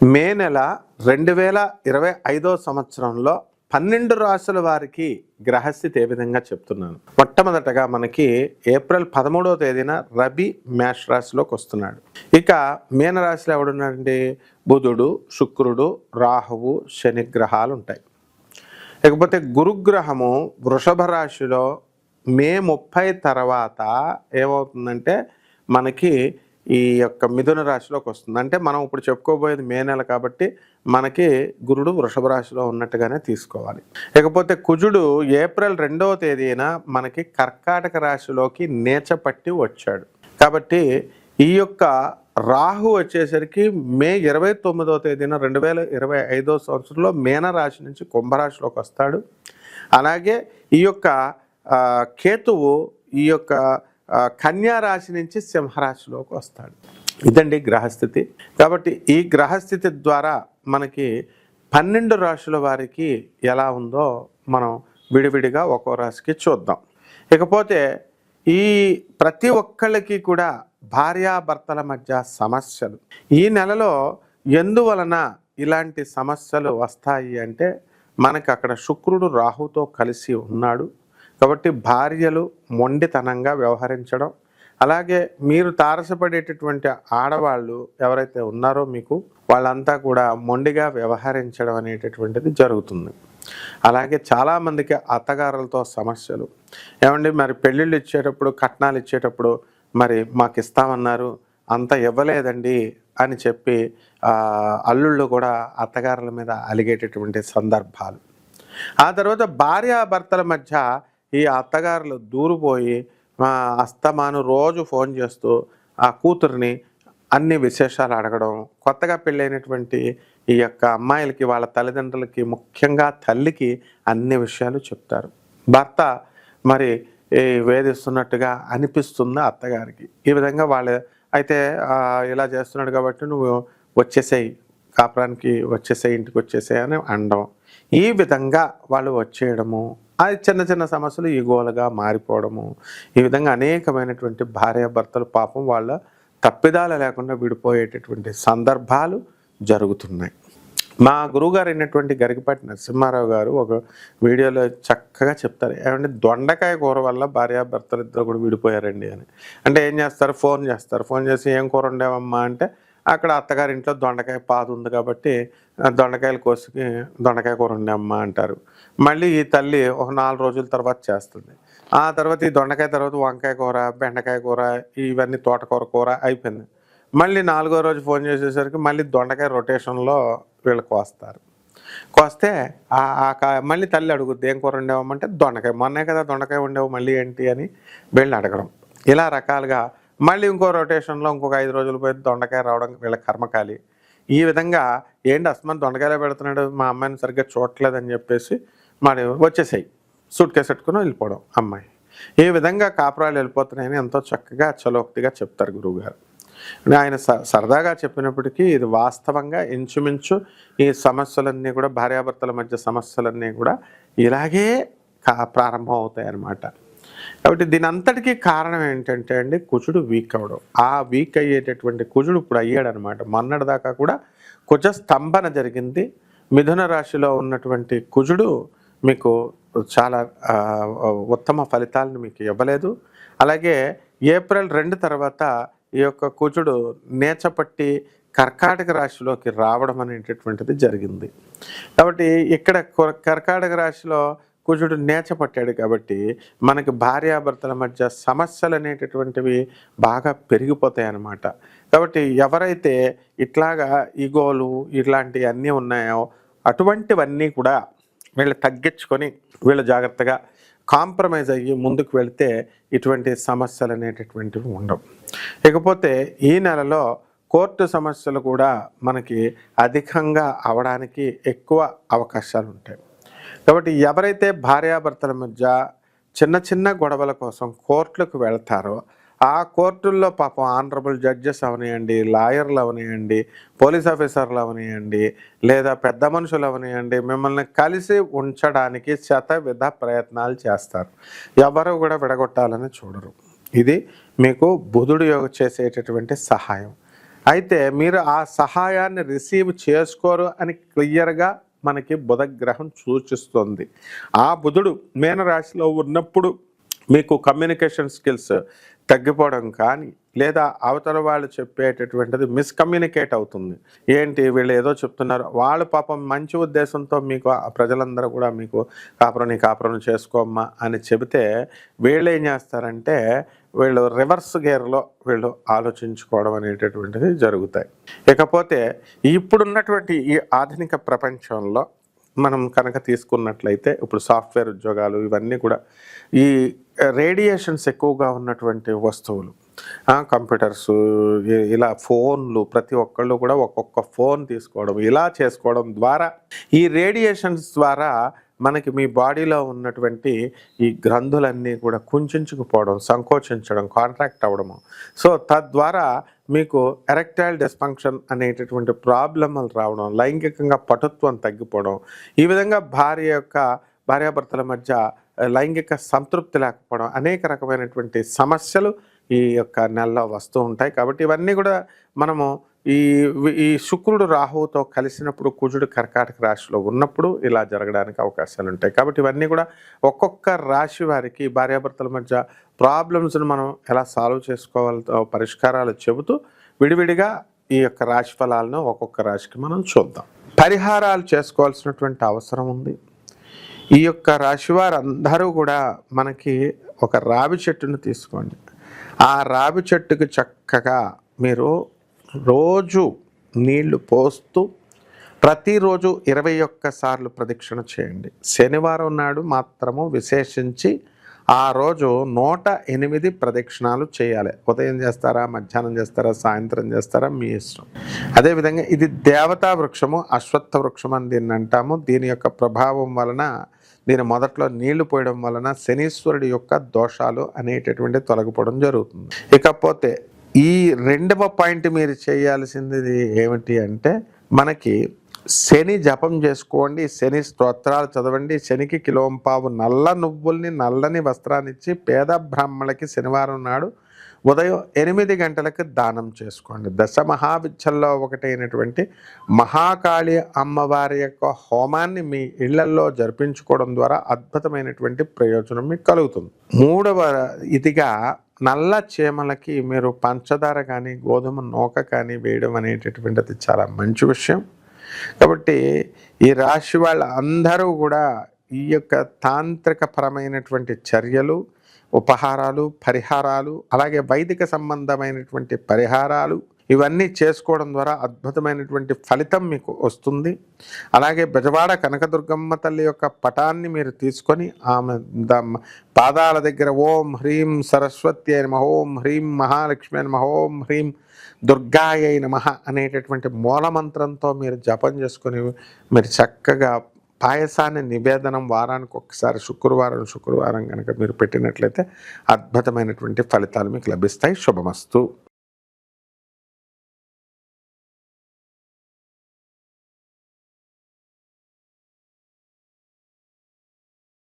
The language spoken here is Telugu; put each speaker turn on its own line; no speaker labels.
మే నెల రెండు వేల ఇరవై ఐదో సంవత్సరంలో పన్నెండు రాసుల వారికి గ్రహస్థితి ఏ విధంగా చెప్తున్నాను. మొట్టమొదటగా మనకి ఏప్రిల్ పదమూడవ తేదీన రవి మేష రాశిలోకి వస్తున్నాడు. ఇక మీన రాశిలో ఎవడున్నాడండి? బుధుడు శుక్రుడు రాహువు శని గ్రహాలు ఉంటాయి. ఇకపోతే గురుగ్రహము వృషభ రాశిలో మే ముప్పై తర్వాత ఏమవుతుందంటే మనకి ఈ యొక్క మిథున రాశిలోకి వస్తుంది. అంటే మనం ఇప్పుడు చెప్పుకోబోయేది మే నెల కాబట్టి మనకి గురుడు వృషభ రాశిలో ఉన్నట్టుగానే తీసుకోవాలి. ఇకపోతే కుజుడు ఏప్రిల్ రెండవ తేదీన మనకి కర్కాటక రాశిలోకి నేచపట్టి వచ్చాడు. కాబట్టి ఈ యొక్క రాహు వచ్చేసరికి మే ఇరవై తొమ్మిదవ తేదీన రెండు వేల ఇరవై ఐదో సంవత్సరంలో మేన రాశి నుంచి కుంభరాశిలోకి వస్తాడు. అలాగే ఈ యొక్క కేతువు ఈ యొక్క రాశి నుంచి సింహరాశిలోకి వస్తాడు. ఇదండి గ్రహస్థితి. కాబట్టి ఈ గ్రహస్థితి ద్వారా మనకి పన్నెండు రాశుల వారికి ఎలా ఉందో మనం విడివిడిగా ఒక్కో రాశికి చూద్దాం. ఇకపోతే ఈ ప్రతి ఒక్కళ్ళకి కూడా భార్యాభర్తల మధ్య సమస్యలు. ఈ నెలలో ఎందువలన ఇలాంటి సమస్యలు వస్తాయి అంటే మనకి అక్కడ శుక్రుడు రాహుతో కలిసి ఉన్నాడు. కాబట్టి భార్యలు మొండితనంగా వ్యవహరించడం. అలాగే మీరు తారసపడేటటువంటి ఆడవాళ్ళు ఎవరైతే ఉన్నారో మీకు వాళ్ళంతా కూడా మొండిగా వ్యవహరించడం అనేటటువంటిది జరుగుతుంది. అలాగే చాలామందికి అత్తగారులతో సమస్యలు. ఏమండి మరి పెళ్ళిళ్ళు ఇచ్చేటప్పుడు కట్నాలు ఇచ్చేటప్పుడు మరి మాకు ఇస్తామన్నారు అంత ఇవ్వలేదండి అని చెప్పి అల్లుళ్ళు కూడా అత్తగారుల మీద అలిగేటటువంటి సందర్భాలు. ఆ తర్వాత భార్యాభర్తల మధ్య ఈ అత్తగారులు దూరిపోయి మా అస్తమాను రోజు ఫోన్ చేస్తూ ఆ కూతుర్ని అన్ని విశేషాలు అడగడం కొత్తగా పెళ్ళైనటువంటి ఈ యొక్క అమ్మాయిలకి వాళ్ళ తల్లిదండ్రులకి ముఖ్యంగా తల్లికి అన్ని విషయాలు చెప్తారు. భర్త మరి ఈ వేధిస్తున్నట్టుగా అనిపిస్తుంది అత్తగారికి. ఈ విధంగా వాళ్ళ అయితే ఇలా చేస్తున్నాడు కాబట్టి నువ్వు వచ్చేసేయి కాపురానికి వచ్చేసేయి ఇంటికి వచ్చేసేయి అని అనడం. ఈ విధంగా వాళ్ళు వచ్చేయడము అది చిన్న చిన్న సమస్యలు ఈగోలుగా మారిపోవడము ఈ విధంగా అనేకమైనటువంటి భార్యాభర్తలు పాపం వాళ్ళ తప్పిదాలు లేకుండా విడిపోయేటటువంటి సందర్భాలు జరుగుతున్నాయి. మా గురువుగారు అయినటువంటి గరికపాటి నరసింహారావు గారు ఒక వీడియోలో చక్కగా చెప్తారు ఏమంటే దొండకాయ కూర వల్ల భార్యాభర్తలు ఇద్దరు కూడా విడిపోయారండి అని. అంటే ఏం చేస్తారు? ఫోన్ చేస్తారు. ఫోన్ చేసి ఏం కూర ఉండేవమ్మా అంటే అక్కడ అత్తగారి ఇంట్లో దొండకాయ పాదు ఉంది కాబట్టి దొండకాయలు కోసుకి దొండకాయ కూర వండామ్మా అంటారు. మళ్ళీ ఈ తల్లి ఒక నాలుగు రోజుల తర్వాత చేస్తుంది. ఆ తర్వాత ఈ దొండకాయ తర్వాత వంకాయ కూర బెండకాయ కూర ఇవన్నీ తోటకూర కూర అయిపోయింది. మళ్ళీ నాలుగో రోజు ఫోన్ చేసేసరికి మళ్ళీ దొండకాయ రొటేషన్లో వీళ్ళు కోస్తారు. కోస్తే మళ్ళీ తల్లి అడుగుద్ది ఏం కూర వండావమ్మంటే దొండకాయ. మొన్నే కదా దొండకాయ ఉండేవు మళ్ళీ ఏంటి? అని వీళ్ళని అడగడం. ఇలా రకాలుగా మళ్ళీ ఇంకో రొటేషన్లో ఇంకొక ఐదు రోజులు పోయి దొండకాయ రావడం వీళ్ళ కర్మకాలి ఈ విధంగా ఏంటి అస్మాన్ దొండకాయలో పెడుతున్నాడు? మా అమ్మాయిని సరిగ్గా చూడట్లేదని చెప్పేసి మరి వచ్చేసాయి. సూట్ కేసు పెట్టుకుని వెళ్ళిపోవడం అమ్మాయి. ఈ విధంగా కాపురాలు వెళ్ళిపోతున్నాయని ఎంతో చక్కగా చలోక్తిగా చెప్తారు గురువుగారు. ఆయన స- సరదాగా చెప్పినప్పటికీ ఇది వాస్తవంగా ఇంచుమించు ఈ సమస్యలన్నీ కూడా భార్యాభర్తల మధ్య సమస్యలన్నీ కూడా ఇలాగే కా ప్రారంభం అవుతాయి అన్నమాట కాబట్టి దీని అంతటికీ కారణం ఏంటంటే అండి కుజుడు వీక్ అవడం. ఆ వీక్ అయ్యేటటువంటి కుజుడు ఇప్పుడు అయ్యాడనమాట. మొన్నటి దాకా కూడా కుజ స్తంభన జరిగింది. మిథున రాశిలో ఉన్నటువంటి కుజుడు మీకు చాలా ఉత్తమ ఫలితాలను మీకు ఇవ్వలేదు. అలాగే ఏప్రిల్ రెండు తర్వాత ఈ యొక్క కుజుడు నేచపట్టి కర్కాటక రాశిలోకి రావడం అనేటటువంటిది జరిగింది. కాబట్టి ఇక్కడ కర్కాటక రాశిలో కుజుడు నేచపట్టాడు కాబట్టి మనకి భార్యాభర్తల మధ్య సమస్యలు అనేటటువంటివి బాగా పెరిగిపోతాయి అన్నమాట కాబట్టి ఎవరైతే ఇట్లాగా ఈగోలు ఇట్లాంటివి అన్నీ ఉన్నాయో అటువంటివన్నీ కూడా వీళ్ళు తగ్గించుకొని వీళ్ళు జాగ్రత్తగా కాంప్రమైజ్ అయ్యి ముందుకు వెళితే ఇటువంటి సమస్యలు అనేటటువంటివి ఉండవు. ఇకపోతే ఈ నెలలో కోర్టు సమస్యలు కూడా మనకి అధికంగా అవడానికి ఎక్కువ అవకాశాలు ఉంటాయి. కాబట్టి ఎవరైతే భార్యాభర్తల మధ్య చిన్న చిన్న గొడవల కోసం కోర్టులకు వెళ్తారో ఆ కోర్టుల్లో పాపం ఆనరబుల్ జడ్జెస్ అవనియండి లాయర్లు అవనియండి పోలీస్ ఆఫీసర్లు అవనియండి లేదా పెద్ద మనుషులు అవనియండి మిమ్మల్ని కలిసి ఉంచడానికి శత విధ ప్రయత్నాలు చేస్తారు. ఎవరు కూడా విడగొట్టాలని చూడరు. ఇది మీకు బుధుడు యోగ చేసేటటువంటి సహాయం. అయితే మీరు ఆ సహాయాన్ని రిసీవ్ చేసుకోరు అని క్లియర్గా మనకి బుధ గ్రహం సూచిస్తుంది. ఆ బుధుడు మీనరాశిలో ఉన్నప్పుడు మీకు కమ్యూనికేషన్ స్కిల్స్ తగ్గిపోవడం కానీ లేదా అవతల వాళ్ళు చెప్పేటటువంటిది మిస్కమ్యూనికేట్ అవుతుంది. ఏంటి వీళ్ళు ఏదో చెప్తున్నారు. వాళ్ళు పాపం మంచి ఉద్దేశంతో మీకు ఆ ప్రజలందరూ కూడా మీకు కాపురం నీ కాపురం చేసుకోమ్మా అని చెబితే వీళ్ళు ఏం చేస్తారంటే వీళ్ళు రివర్స్ గేర్లో వీళ్ళు ఆలోచించుకోవడం అనేటటువంటిది జరుగుతాయి. ఇకపోతే ఇప్పుడున్నటువంటి ఈ ఆధునిక ప్రపంచంలో మనం కనుక తీసుకున్నట్లయితే ఇప్పుడు సాఫ్ట్వేర్ ఉద్యోగాలు ఇవన్నీ కూడా ఈ రేడియేషన్స్ ఎక్కువగా ఉన్నటువంటి వస్తువులు కంప్యూటర్స్ ఇ- ఇలా ఫోన్లు ప్రతి ఒక్కళ్ళు కూడా ఒక్కొక్క ఫోన్ తీసుకోవడం ఇలా చేసుకోవడం ద్వారా ఈ రేడియేషన్స్ ద్వారా మనకి మీ బాడీలో ఉన్నటువంటి ఈ గ్రంథులన్నీ కూడా కుంచుకుపోవడం సంకోచించడం కాంట్రాక్ట్ అవ్వడము. సో తద్వారా మీకు ఎరెక్టైల్ డిస్ఫంక్షన్ అనేటటువంటి ప్రాబ్లమ్లు రావడం లైంగికంగా పటుత్వం తగ్గిపోవడం ఈ విధంగా భార్య యొక్క భార్యాభర్తల మధ్య లైంగిక సంతృప్తి లేకపోవడం అనేక రకమైనటువంటి సమస్యలు ఈ యొక్క నెలలో వస్తూ ఉంటాయి. కాబట్టి ఇవన్నీ కూడా మనము ఈ ఈ శుక్రుడు రాహువుతో కలిసినప్పుడు కుజుడు కర్కాటక రాశిలో ఉన్నప్పుడు ఇలా జరగడానికి అవకాశాలు ఉంటాయి. కాబట్టి ఇవన్నీ కూడా ఒక్కొక్క రాశి వారికి భార్యాభర్తల మధ్య ప్రాబ్లమ్స్ని మనం ఎలా సాల్వ్ చేసుకోవాలో పరిష్కారాలు చెబుతూ విడివిడిగా ఈ యొక్క రాశి ఫలాలను ఒక్కొక్క రాశికి మనం చూద్దాం. పరిహారాలు చేసుకోవాల్సినటువంటి అవసరం ఉంది. ఈ యొక్క రాశి వారందరూ కూడా మనకి ఒక రావి చెట్టును తీసుకోండి. ఆ రావి చెట్టుకు చక్కగా మీరు రోజు నీళ్ళు పోస్తూ ప్రతిరోజు ఇరవై ఒక్క సార్లు ప్రదక్షిణ చేయండి. శనివారం నాడు మాత్రము విశేషించి ఆ రోజు నూట ఎనిమిది ప్రదక్షిణాలు చేయాలి. ఉదయం చేస్తారా మధ్యాహ్నం చేస్తారా సాయంత్రం చేస్తారా మీ ఇష్టం. అదేవిధంగా ఇది దేవతా వృక్షము అశ్వత్థ వృక్షం అని దీన్ని అంటాము. దీని యొక్క ప్రభావం వలన దీని మొదట్లో నీళ్ళు పోయడం వలన శనీశ్వరుడి యొక్క దోషాలు అనేటటువంటి తొలగిపోవడం జరుగుతుంది. ఇకపోతే ఈ రెండవ పాయింట్ మీరు చేయాల్సింది ఏమిటి అంటే మనకి శని జపం చేసుకోండి శని స్తోత్రాలు చదవండి శనికి కిలోంపావు నల్ల నువ్వుల్ని నల్లని వస్త్రాన్ని ఇచ్చి పేద బ్రాహ్మణులకి శనివారం నాడు ఉదయం ఎనిమిది గంటలకు దానం చేసుకోండి. దశ మహావిద్యల్లో ఒకటైనటువంటి మహాకాళి అమ్మవారి యొక్క హోమాన్ని మీ ఇళ్ళల్లో జరిపించుకోవడం ద్వారా అద్భుతమైనటువంటి ప్రయోజనం మీకు కలుగుతుంది. మూడవ ఇదిగా నల్ల చీమలకి మీరు పంచదార కానీ గోధుమ నూక కానీ వేయడం అనేటటువంటిది చాలా మంచి విషయం. కాబట్టి ఈ రాశి వాళ్ళ అందరూ కూడా ఈ యొక్క తాంత్రిక పరమైనటువంటి చర్యలు ఉపహారాలు పరిహారాలు అలాగే వైదిక సంబంధమైనటువంటి పరిహారాలు ఇవన్నీ చేసుకోవడం ద్వారా అద్భుతమైనటువంటి ఫలితం మీకు వస్తుంది. అలాగే బెజవాడ కనకదుర్గమ్మ తల్లి యొక్క పటాన్ని మీరు తీసుకొని ఆమె పాదాల దగ్గర ఓం హ్రీం సరస్వతి అయిన ఓం హ్రీం మహాలక్ష్మి అయిన ఓం హ్రీం దుర్గాయ నమ అనేటటువంటి మూలమంత్రంతో మీరు జపం చేసుకుని మీరు చక్కగా పాయసాన్ని నివేదనం వారానికి ఒకసారి శుక్రవారం శుక్రవారం కనుక మీరు పెట్టినట్లయితే అద్భుతమైనటువంటి ఫలితాలు మీకు లభిస్తాయి. శుభమస్తు.